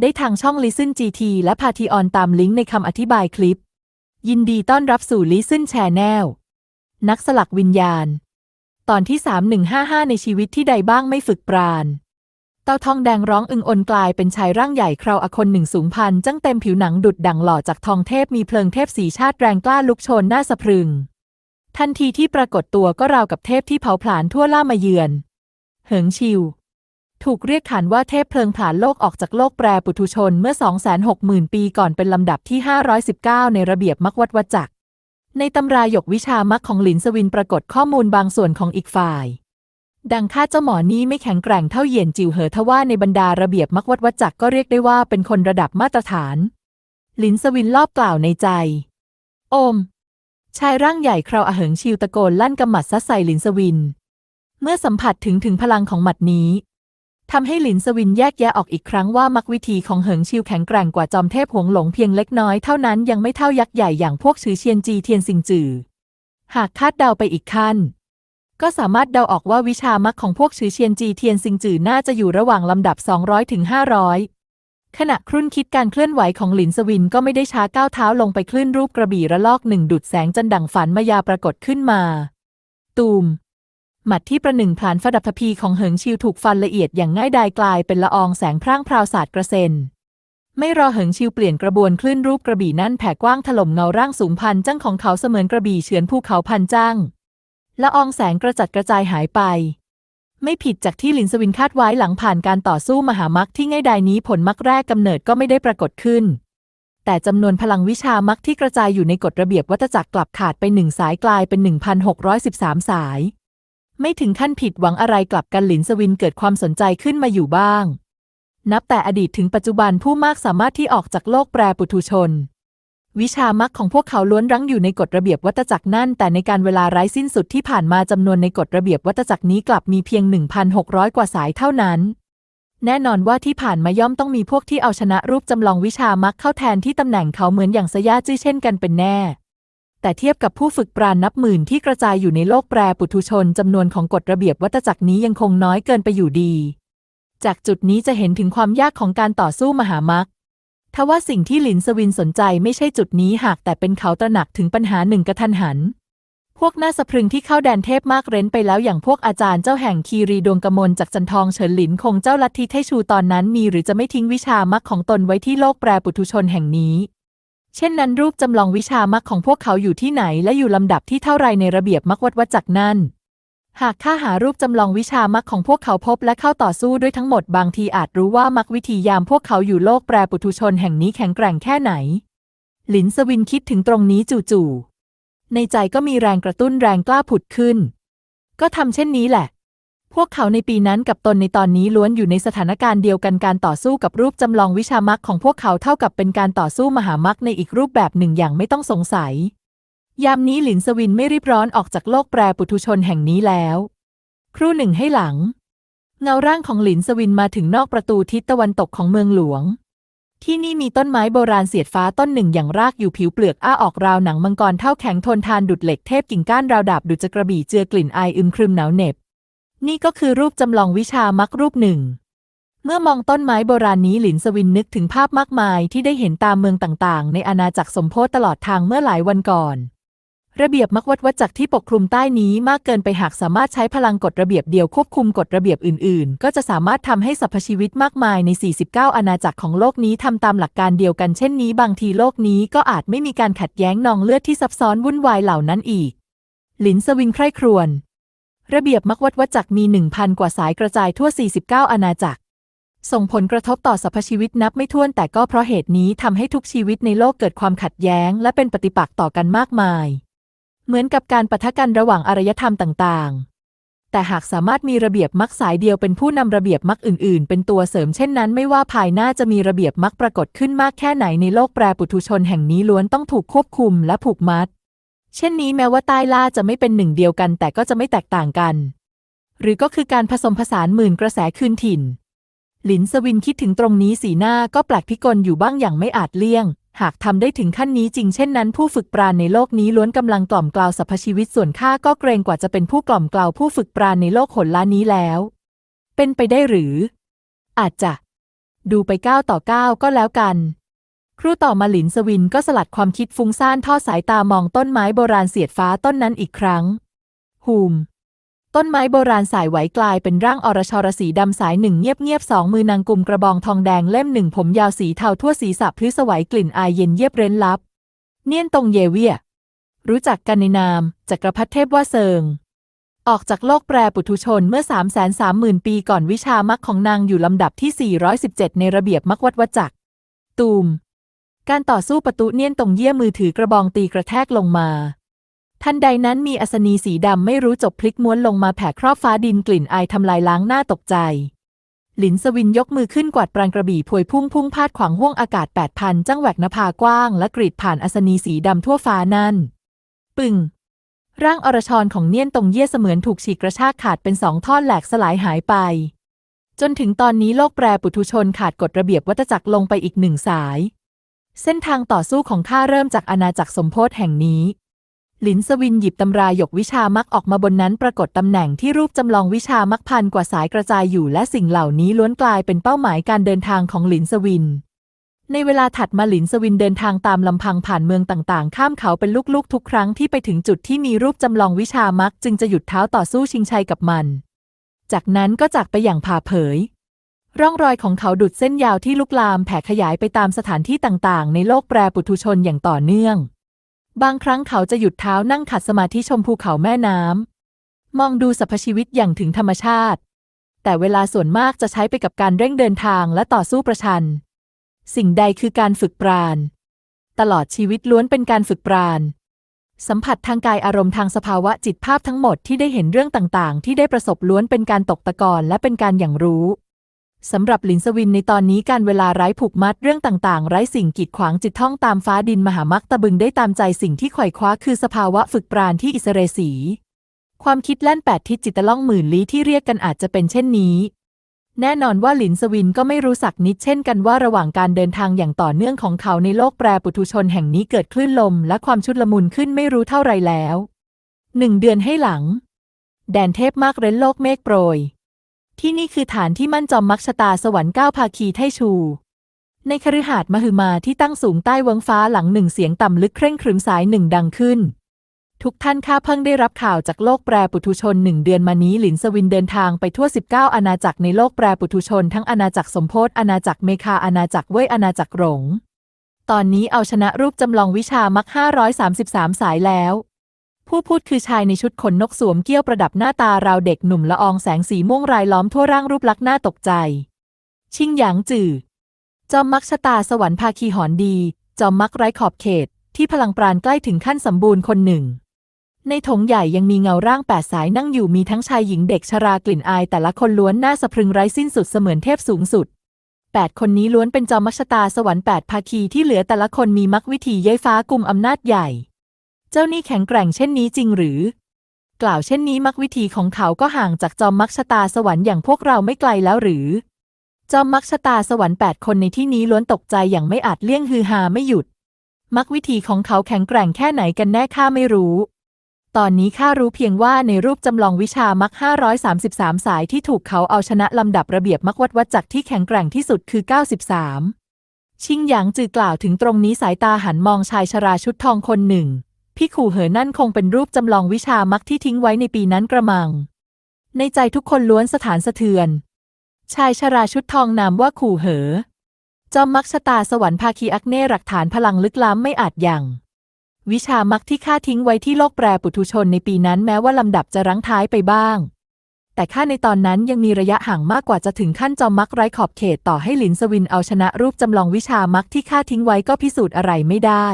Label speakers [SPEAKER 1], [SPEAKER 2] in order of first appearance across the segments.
[SPEAKER 1] ได้ทางช่อง Listen GT และพาทีออนตามลิงก์ในคำอธิบายคลิป ยินดีต้อนรับสู่ Listen Channel นักสลักวิญญาณ ตอนที่ 3155 ในชีวิตที่ใดบ้างไม่ฝึกปราณ เต่าทองแดงร้องอึงอนกลายเป็นชายร่างใหญ่คราวอคนหนึ่งสูงพันจังเต็มผิวหนังดุดดังหล่อจากทองเทพมีเพลิงเทพสีชาติแรงกล้าลุกโชนหน้าสะพรึง ทันทีที่ปรากฏตัวก็ราวกับเทพที่เผาผลาญทั่วล่ามาเยือน เหิงชิว ถูกเรียกขานว่าเทพเพลิงผลาญโลกออกจากโลกแปรปุถุชนเมื่อ 260,000 ปีก่อนเป็นลำดับที่ 519 ในระเบียบมักวัดวัจักในตำรายกวิชามักของหลินสวินปรากฏข้อมูลบางส่วนของอีกฝ่าย ดังข้าเจ้าหมอนี้ไม่แข็งแกร่งเท่าเหยียนจิวเหอทว่าในบรรดาระเบียบมักวัดวัจักก็เรียกได้ว่าเป็นคนระดับมาตรฐาน หลินสวินรอบกล่าวในใจ โอม ชายร่างใหญ่คราวอเหิงชิวตะโกนลั่นกำหมัดซัดใส่หลินสวิน เมื่อสัมผัสถึงถึงพลังของหมัดนี้ ทำให้หลินสวินแยกแยะออกอีกครั้งว่ามักวิธีของเหิงชิวแข็งแกร่งกว่าจอมเทพหวงหลงเพียงเล็กน้อยเท่านั้นยังไม่เท่ายักษ์ใหญ่อย่างพวกชือเชียนจีเทียนซิงจือ หากคาดเดาไปอีกขั้น ก็สามารถเดาออกว่าวิชามักของพวกชือเชียนจีเทียนซิงจือน่าจะอยู่ระหว่างลำดับ 200ถึง500 ขณะครุ่นคิดการเคลื่อนไหวของหลินสวินก็ไม่ได้ช้าก้าวเท้าลงไปคลื่นรูปกระบี่ระลอกหนึ่งดุดแสงจันดังฝันมายาปรากฏขึ้นมา ตูม หมัดที่ประหนึ่งผลานฟดับทพีของเหิงชิวถูกฟันละเอียดอย่างง่ายดายกลายเป็นละอองแสงพร่างพราวสาดกระเซ็น ไม่รอเหิงชิวเปลี่ยนกระบวนคลื่นรูปกระบี่นั่นแผ่กว้างถล่มเงาร่างสูงพันจ้างของเขาเสมือนกระบี่เฉือนภูเขาพันจ้างละอองแสงกระจัดกระจายหายไป ไม่ผิดจากที่หลินสวินคาดไว้หลังผ่านการต่อสู้มหามักที่ง่ายดายนี้ผลมักแรกกำเนิดก็ไม่ได้ปรากฏขึ้น แต่จำนวนพลังวิชามักที่กระจายอยู่ในกฎระเบียบวัตจักรกลับขาดไปหนึ่งสายกลายเป็น 1,613 สาย ไม่ถึงขั้นผิดหวังอะไรกลับกันหลินสวินเกิดความสนใจขึ้นมาอยู่บ้าง นับแต่อดีตถึงปัจจุบันผู้มากสามารถที่ออกจากโลกแปรปุถุชน วิชามักของพวกเขาล้วนรั้งอยู่ในกฎระเบียบวัตจักรนั่น แต่ในการเวลาไร้สิ้นสุดที่ผ่านมาจำนวนในกฎระเบียบวัตจักรนี้กลับมีเพียง 1,600 กว่าสายเท่านั้นแน่นอนว่าที่ผ่านมาย่อมต้องมีพวกที่เอาชนะรูปจำลองวิชามักเข้าแทนที่ตำแหน่งเขาเหมือนอย่างสยาจื้อเช่นกันเป็นแน่ แต่เทียบกับผู้ฝึกปราณนับหมื่นที่กระจายอยู่ในโลกแปรปุถุชนจำนวนของกฎระเบียบวัตจักรนี้ยังคงน้อยเกินไปอยู่ดี จากจุดนี้จะเห็นถึงความยากของการต่อสู้มหามักทว่าสิ่งที่หลินสวินสนใจไม่ใช่จุดนี้หากแต่เป็นเขาตระหนักถึงปัญหาหนึ่งกระทันหัน พวกหน้าสะพรึงที่เข้าแดนเทพมากเร้นไปแล้วอย่างพวกอาจารย์เจ้าแห่งคีรีดวงกมลจากจันทองเฉินหลินคงเจ้าลัทธิเทชูตอนนั้นมีหรือจะไม่ทิ้งวิชามักของตนไว้ที่โลกแปรปุถุชนแห่งนี้ เช่นนั้นรูปจำลองวิชามักของพวกเขาอยู่ที่ไหนและอยู่ลำดับที่เท่าไรในระเบียบมักวัดวัดจักนั่นหากข้าหารูปจำลองวิชามักของพวกเขาพบและเข้าต่อสู้ด้วยทั้งหมดบางทีอาจรู้ว่ามักวิธียามพวกเขาอยู่โลกแปรปุถุชนแห่งนี้แข็งแกร่งแค่ไหน หลินสวินคิดถึงตรงนี้จู่ๆในใจก็มีแรงกระตุ้นแรงกล้าผุดขึ้น ก็ทำเช่นนี้แหละ พวกเขาในปีนั้นกับตนในตอนนี้ล้วนอยู่ในสถานการณ์เดียวกันการต่อสู้กับรูปจำลองวิชามักของพวกเขาเท่ากับเป็นการต่อสู้มหามักในอีกรูปแบบหนึ่งอย่างไม่ต้องสงสัย ยามนี้หลินสวินไม่รีบร้อนออกจากโลกแปรปุถุชนแห่งนี้แล้ว ครู่หนึ่งให้หลัง เงาร่างของหลินสวินมาถึงนอกประตูทิศตะวันตกของเมืองหลวง ที่นี่มีต้นไม้โบราณเสียดฟ้าต้นหนึ่งอย่างรากอยู่ผิวเปลือกอ้าออกราวหนังมังกรเท่าแข็งทนทานดุดเหล็กเทพกิ่งก้านราวดาบดุจกระบี่เจือกลิ่นไอายอึมครึมหนาวเหน็บ นี่ก็คือรูปจำลองวิชามักรูปหนึ่ง เมื่อมองต้นไม้โบราณนี้หลินสวินนึกถึงภาพมากมายที่ได้เห็นตามเมืองต่างๆ ในอาณาจักรสมโพธตลอดทางเมื่อหลายวันก่อน ระเบียบมักวัดวัดจักรที่ปกคลุมใต้นี้มากเกินไปหากสามารถใช้พลังกฎระเบียบเดียวควบคุมกฎระเบียบอื่นๆ ก็จะสามารถทำให้สรรพชีวิตมากมายใน 49 อาณาจักรของโลกนี้ทำตามหลักการเดียวกันเช่นนี้ บางทีโลกนี้ก็อาจไม่มีการขัดแย้งนองเลือดที่ซับซ้อนวุ่นวายเหล่านั้นอีก หลินสวิงใคร่ครวญ ระเบียบมักวัดวัดจักมี 1,000 กว่าสายกระจายทั่ว 49 อาณาจักร ส่งผลกระทบต่อสรรพชีวิตนับไม่ถ้วนแต่ก็เพราะเหตุนี้ทำให้ทุกชีวิตในโลกเกิดความขัดแย้ง และเป็นปฏิปักษ์ต่อกันมากมาย เหมือนกับการปะทะกันระหว่างอารยธรรมต่างๆ แต่หากสามารถมีระเบียบมักสายเดียวเป็นผู้นำระเบียบมักอื่น ๆ เป็นตัวเสริมเช่นนั้น ไม่ว่าภายหน้าจะมีระเบียบมักปรากฏขึ้นมากแค่ไหนในโลกแปรปุถุชนแห่งนี้ล้วนต้องถูกควบคุมและผูกมัด เช่นนี้แม้ว่าใต้ล่าจะไม่เป็นหนึ่งเดียวกัน แต่ก็จะไม่แตกต่างกัน หรือก็คือการผสมผสานหมื่นกระแสคืนถิ่น หลินสวินคิดถึงตรงนี้สีหน้าก็แปลกพิกลอยู่บ้างอย่างไม่อาจเลี่ยง หากทำได้ถึงขั้นนี้จริงเช่นนั้น ผู้ฝึกปราณในโลกนี้ล้วนกำลังกล่อมกล่าวสรรพชีวิตส่วนข้าก็เกรงกว่าจะเป็นผู้กล่อมกล่าวผู้ฝึกปราณในโลกหนล้านนี้แล้ว เป็นไปได้หรือ อาจจะ ดูไปก้าวต่อก้าวก็แล้วกัน ครู่ต่อมาหลินสวินก็สลัดความคิดฟุ้งซ่านทอดสายตามองต้นไม้โบราณเสียดฟ้าต้นนั้นอีกครั้งฮูม ต้นไม้โบราณสายไหวกลายเป็นร่างอรชรสีดำสายหนึ่งเงียบๆสองมือนางกุมกระบองทองแดงเล่มหนึ่งผมยาวสีเทาทั่วศีรษะพลื้สวัยกลิ่นอายเย็นเยียบเร้นลับ เนียนตรงเยเวีย รู้จักกันในนามจักรพรรดิเทพว่าเซิงออกจากโลกแปรปุถุชนเมื่อ 3 3 0 0 0 0 ปีก่อนวิชามักของนางอยู่ลำดับที่ 417 ในระเบียบมักวัดวจักตูม การต่อสู้ประตูเนียนตรงเยี่ยมือถือกระบองตีกระแทกลงมาทันใดนั้นมีอัศนีสีดำไม่รู้จบพลิกม้วนลงมาแผ่ครอบฟ้าดินกลิ่นอายทำลายล้างหน้าตกใจ หลินสวินยกมือขึ้นกวาดปรางกระบี่พวยพุ่งพุ่งพาดขวางห้วงอากาศแปดพันจังแหวกนภากว้างและกรีดผ่านอัศนีสีดำทั่วฟ้านั่น ปึงร่างอรชรของเนียนตรงเย่เสมือนถูกฉีกกระชากขาดเป็นสองท่อนแหลกสลายหายไป จนถึงตอนนี้โลกแปรปุถุชนขาดกฎระเบียบวัฏจักรลงไปอีกหนึ่งสาย เส้นทางต่อสู้ของข้าเริ่มจากอาณาจักรสมโพธิแห่งนี้ หลินสวินหยิบตำราหยกวิชามักออกมาบนนั้นปรากฏตำแหน่งที่รูปจำลองวิชามักพันกว่าสายกระจายอยู่และสิ่งเหล่านี้ล้วนกลายเป็นเป้าหมายการเดินทางของหลินสวิน ในเวลาถัดมาหลินสวินเดินทางตามลำพังผ่านเมืองต่างๆ ข้ามเขาเป็นลูกๆ ทุกครั้งที่ไปถึงจุดที่มีรูปจำลองวิชามักจึงจะหยุดเท้าต่อสู้ชิงชัยกับมัน จากนั้นก็จากไปอย่างผ่าเผย ร่องรอยของเขาดุดเส้นยาวที่ลุกลามแผ่ขยายไปตามสถานที่ต่างๆ ในโลกแปรปุถุชนอย่างต่อเนื่อง บางครั้งเขาจะหยุดเท้านั่งขัดสมาธิชมภูเขาแม่น้ำ มองดูสรรพชีวิตอย่างถึงธรรมชาติ แต่เวลาส่วนมากจะใช้ไปกับการเร่งเดินทางและต่อสู้ประชัน สิ่งใดคือการฝึกปราณ ตลอดชีวิตล้วนเป็นการฝึกปราณ สัมผัสทางกายอารมณ์ทางสภาวะจิตภาพทั้งหมดที่ได้เห็นเรื่องต่างๆ ที่ได้ประสบล้วนเป็นการตกตะกอนและเป็นการอย่างรู้ สำหรับหลินสวินในตอนนี้การเวลาไร้ผูกมัดเรื่องต่างๆ ไร้สิ่งกีดขวางจิตท่องตามฟ้าดินมหามักตะบึงได้ตามใจสิ่งที่ไขว่คว้าคือสภาวะฝึกปราณที่อิสเรสี ความคิดแล่นแปดทิศจิตตะล่องหมื่นลี้ที่เรียกกันอาจจะเป็นเช่นนี้ แน่นอนว่าหลินสวินก็ไม่รู้สักนิดเช่นกันว่าระหว่างการเดินทางอย่างต่อเนื่องของเขาในโลกแปรปุถุชนแห่งนี้เกิดคลื่นลม และความชุดละมุนขึ้นไม่รู้เท่าไรแล้วหนึ่งเดือนให้หลัง แดนเทพมากเร้นโลกเมฆโปรย ที่นี่คือฐานที่มั่นจอมมักชะตาสวรรค์เก้าภาคีไทชู ในคฤหาสน์มหึมาที่ตั้งสูงใต้วิงฟ้าหลังหนึ่งเสียงต่ำลึกเคร่งครึมสายหนึ่งดังขึ้น ทุกท่านข้าเพิ่งได้รับข่าวจากโลกแปรปุถุชนหนึ่งเดือนมานี้หลินสวินเดินทางไปทั่ว 19 อาณาจักรในโลกแปรปุถุชน ทั้งอาณาจักรสมโพธอาณาจักรเมคาอาณาจักรเว่ยอาณาจักรหลงตอนนี้เอาชนะรูปจำลองวิชามัก533 สายแล้ว ผู้พูดคือชายในชุดขนนกสวมเกี้ยวประดับหน้าตาราวเด็กหนุ่มละอองแสงสีม่วงรายล้อมทั่วร่างรูปลักษณ์น่าตกใจ ชิงหยางจื่อ จอมมักชะตาสวรรค์ภาคีหอนดี จอมมักไร้ขอบเขต ที่พลังปราณใกล้ถึงขั้นสมบูรณ์คนหนึ่ง ในถงใหญ่ยังมีเงาร่างแปดสายนั่งอยู่มีทั้งชายหญิงเด็กชรากลิ่นอาย แต่ละคนล้วนหน่าสะพรึงไร้สิ้นสุดเสมือนเทพสูงสุดแปดคนนี้ล้วนเป็นจอมมักชะตาสวรรค์แปดภาคีที่เหลือแต่ละคนมีมักวิธีย้ยฟ้ากุมอำนาจใหญ่ เจ้านี่แข็งแกร่งเช่นนี้จริงหรือ กล่าวเช่นนี้มักวิธีของเขาก็ห่างจากจอมมักชะตาสวรรค์อย่างพวกเราไม่ไกลแล้วหรือ จอมมักชะตาสวรรค์แปดคนในที่นี้ล้วนตกใจอย่างไม่อาจเลี่ยงฮือฮาไม่หยุด มักวิธีของเขาแข็งแกร่งแค่ไหนกันแน่ข้าไม่รู้ตอนนี้ข้ารู้เพียงว่าในรูปจำลองวิชามัก533 สายที่ถูกเขาเอาชนะลำดับระเบียบมักวัดวัดจักที่แข็งแกร่งที่สุดคือ 93 ชิงหยางจือกล่าวถึงตรงนี้สายตาหันมองชายชราชุดทองคนหนึ่ง พี่ขู่เหอนั่นคงเป็นรูปจำลองวิชามักที่ทิ้งไว้ในปีนั้นกระมัง ในใจทุกคนล้วนสถานสะเทือน ชายชราชุดทองนามว่าขู่เหอ จอมมักชะตาสวรรค์ภาคีอักเน่หลักฐานพลังลึกล้ำไม่อาจยังวิชามักที่ข้าทิ้งไว้ที่โลกแปรปุถุชนในปีนั้นแม้ว่าลำดับจะรั้งท้ายไปบ้าง แต่ข้าในตอนนั้นยังมีระยะห่างมากกว่าจะถึงขั้นจอมมักไร้ขอบเขตต่อให้หลินสวินเอาชนะรูปจำลองวิชามักที่ข้าทิ้งไว้ก็พิสูจน์อะไรไม่ได้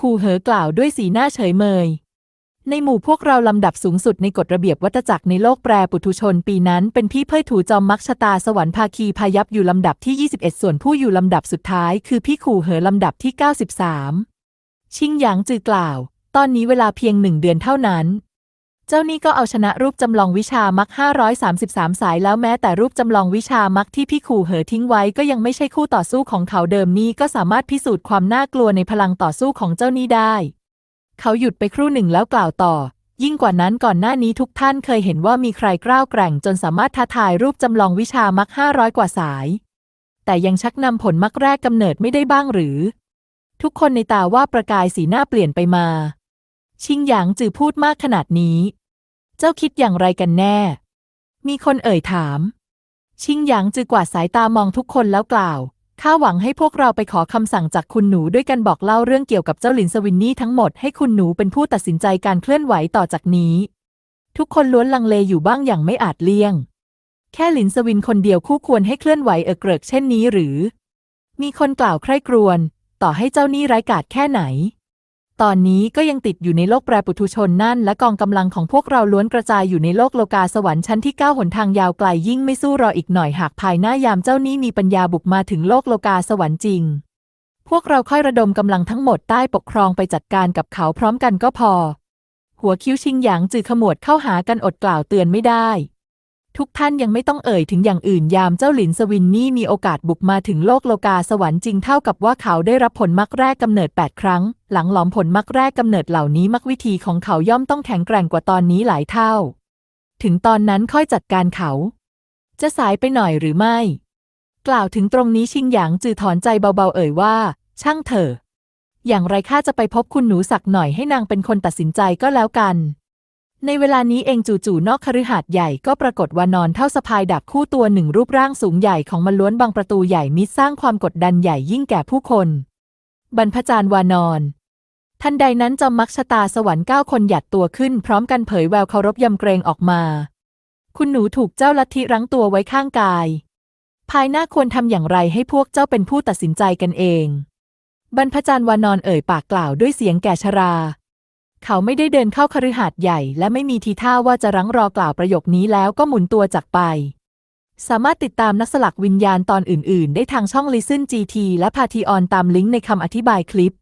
[SPEAKER 1] คูเหอกล่าวด้วยสีหน้าเฉยเมย ในหมู่พวกเราลำดับสูงสุดในกฎระเบียบวัตจักรในโลกแปรปุถุชนปีนั้น เป็นพี่เพื่อถูจอมมักชะตาสวรรค์ภาคีพายับอยู่ลำดับที่ 21 ส่วนผู้อยู่ลำดับสุดท้าย คือพี่ขู่เหอลำดับที่ 93 ชิงหยางจือกล่าว ตอนนี้เวลาเพียงหนึ่งเดือนเท่านั้น เจ้านี่ก็เอาชนะรูปจำลองวิชามัก533 สายแล้วแม้แต่รูปจำลองวิชามักที่พี่ขู่เหอทิ้งไว้ก็ยังไม่ใช่คู่ต่อสู้ของเขาเดิมนี้ก็สามารถพิสูจน์ความน่ากลัวในพลังต่อสู้ของเจ้านี่ได้ เขาหยุดไปครู่หนึ่งแล้วกล่าวต่อ ยิ่งกว่านั้นก่อนหน้านี้ทุกท่านเคยเห็นว่ามีใครกล้าวแกร่งจนสามารถท้าทายรูปจำลองวิชามัก500 กว่าสาย แต่ยังชักนำผลมักแรกกำเนิดไม่ได้บ้างหรือ ทุกคนในตาว่าประกายสีหน้าเปลี่ยนไปมา ชิงหยางจือพูดมากขนาดนี้ เจ้าคิดอย่างไรกันแน่ มีคนเอ่ยถาม ชิงหยางจือกวาดสายตามองทุกคนแล้วกล่าวข้าหวังให้พวกเราไปขอคำสั่งจากคุณหนูด้วยกันบอกเล่าเรื่องเกี่ยวกับเจ้าหลินสวินนี่ทั้งหมดให้คุณหนูเป็นผู้ตัดสินใจการเคลื่อนไหวต่อจากนี้ ทุกคนล้วนลังเลอยู่บ้างอย่างไม่อาจเลี่ยง แค่หลินสวินคนเดียวคู่ควรให้เคลื่อนไหวเออเกริกเช่นนี้หรือ มีคนกล่าวใคร่ครวญต่อให้เจ้านี่ไร้กาจแค่ไหน ตอนนี้ก็ยังติดอยู่ในโลกแปรปุถุชนนั่น และกองกำลังของพวกเราล้วนกระจายอยู่ในโลกโลกาสวรรค์ชั้นที่เก้าหนทางยาวไกลยิ่งไม่สู้รออีกหน่อยหากภายหน้ายามเจ้านี่มีปัญญาบุกมาถึงโลกโลกาสวรรค์จริง พวกเราค่อยระดมกำลังทั้งหมดใต้ปกครองไปจัดการกับเขาพร้อมกันก็พอ หัวคิ้วชิงหยางจือขมวดเข้าหากันอดกล่าวเตือนไม่ได้ ทุกท่านยังไม่ต้องเอ่ยถึงอย่างอื่นยามเจ้าหลินสวินนี่มีโอกาสบุกมาถึงโลกโลกาสวรรค์จริงเท่ากับว่าเขาได้รับผลมักแรกกำเนิด 8 ครั้ง หลังหลอมผลมักแรกกำเนิดเหล่านี้มักวิธีของเขาย่อมต้องแข็งแกร่งกว่าตอนนี้หลายเท่า ถึงตอนนั้นค่อยจัดการเขา จะสายไปหน่อยหรือไม่ กล่าวถึงตรงนี้ชิงหยางจือถอนใจเบาๆเอ่ยว่า ช่างเถอะอย่างไรข้าจะไปพบคุณหนูสักหน่อยให้นางเป็นคนตัดสินใจก็แล้วกัน ในเวลานี้เองจู่ๆนอกคฤหาสน์ใหญ่ก็ปรากฏว่านอนเท่าสะพายดาบคู่ตัวหนึ่งรูปร่างสูงใหญ่ของมันล้วนบังประตูใหญ่มิดสร้างความกดดันใหญ่ยิ่งแก่ผู้คน บรรพจารย์วานอน ทันใดนั้นจอมมักชะตาสวรรค์เก้าคนหยัดตัวขึ้นพร้อมกันเผยแววเคารพยำเกรงออกมา คุณหนูถูกเจ้าลัทธิรั้งตัวไว้ข้างกาย ภายหน้าควรทำอย่างไรให้พวกเจ้าเป็นผู้ตัดสินใจกันเอง บรรพจารย์วานอนเอ่ยปากกล่าวด้วยเสียงแก่ชรา เขาไม่ได้เดินเข้าคฤหาสน์ใหญ่ และไม่มีทีท่าว่าจะรั้งรอกล่าวประโยคนี้แล้วก็หมุนตัวจากไป สามารถติดตามนักสลักวิญญาณตอนอื่น ๆ ได้ทางช่อง Listen GT และพาทีออนตามลิงก์ในคำอธิบายคลิป